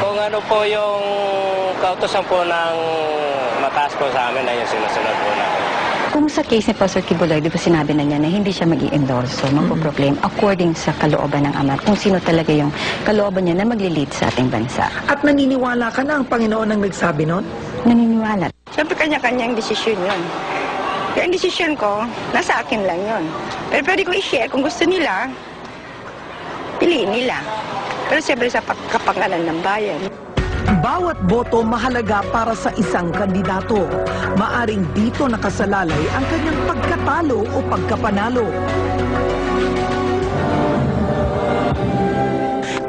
Kung ano po yung kautosan po ng mataas po sa amin, ay yung sinusunod po namin. Kung sa case ni Pastor Kibuloy, di ba sinabi na niya na hindi siya mag endorso magpo-proclaim according sa kalooban ng Ama, kung sino talaga yung kalooban niya na magli-lead sa ating bansa. At naniniwala ka na ang Panginoon ang nagsabi nun? Naniniwala. Siyempre kanya-kanyang desisyon yun. Kaya ang desisyon ko, nasa akin lang yun. Pero pwede ko i-share kung gusto nila, piliin nila. Pero siyempre sa pagkapangalan ng bayan. Bawat boto mahalaga para sa isang kandidato. Maaring dito nakasalalay ang kanyang pagkatalo o pagkapanalo.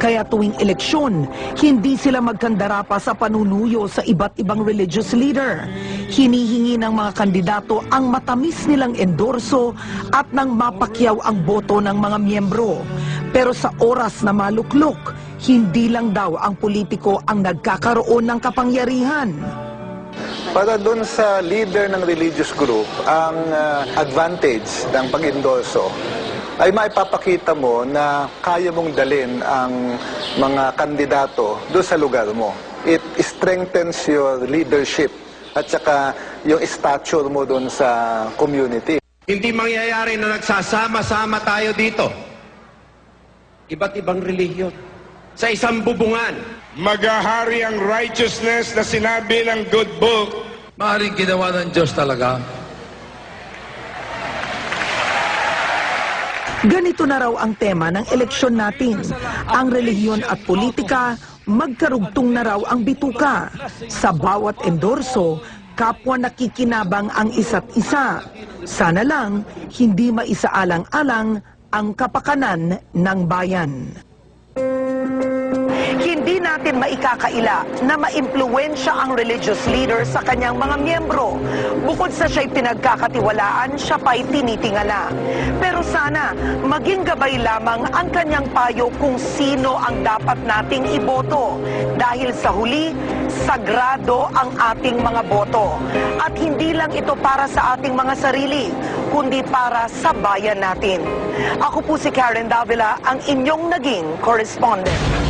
Kaya tuwing eleksyon, hindi sila magkandara pa sa panunuyo sa iba't ibang religious leader. Hinihingi ng mga kandidato ang matamis nilang endorso at nang mapakyaw ang boto ng mga miyembro. Pero sa oras na maluklok, hindi lang daw ang politiko ang nagkakaroon ng kapangyarihan. Para doon sa leader ng religious group, ang ah, advantage ng pag-endorso ay maipapakita mo na kaya mong dalin ang mga kandidato doon sa lugar mo. It strengthens your leadership at saka yung stature mo doon sa community. Hindi mangyayari na nagsasama-sama tayo dito. Iba't ibang relihiyon. Sa isang bubungan. Magahari ang righteousness na sinabi ng good book. Maaaring ginawa ng Diyos talaga. Ganito na raw ang tema ng eleksyon natin. Ang relihiyon at politika, magkarugtong na raw ang bituka. Sa bawat endorso, kapwa nakikinabang ang isa't isa. Sana lang, hindi maisaalang-alang ang kapakanan ng bayan. Natin maikakaila na maimpluwensya ang religious leader sa kanyang mga miyembro. Bukod sa siya'y pinagkakatiwalaan, siya pa'y tinitingala. Pero sana, maging gabay lamang ang kanyang payo kung sino ang dapat nating iboto. Dahil sa huli, sagrado ang ating mga boto. At hindi lang ito para sa ating mga sarili, kundi para sa bayan natin. Ako po si Karen Davila, ang inyong naging correspondent.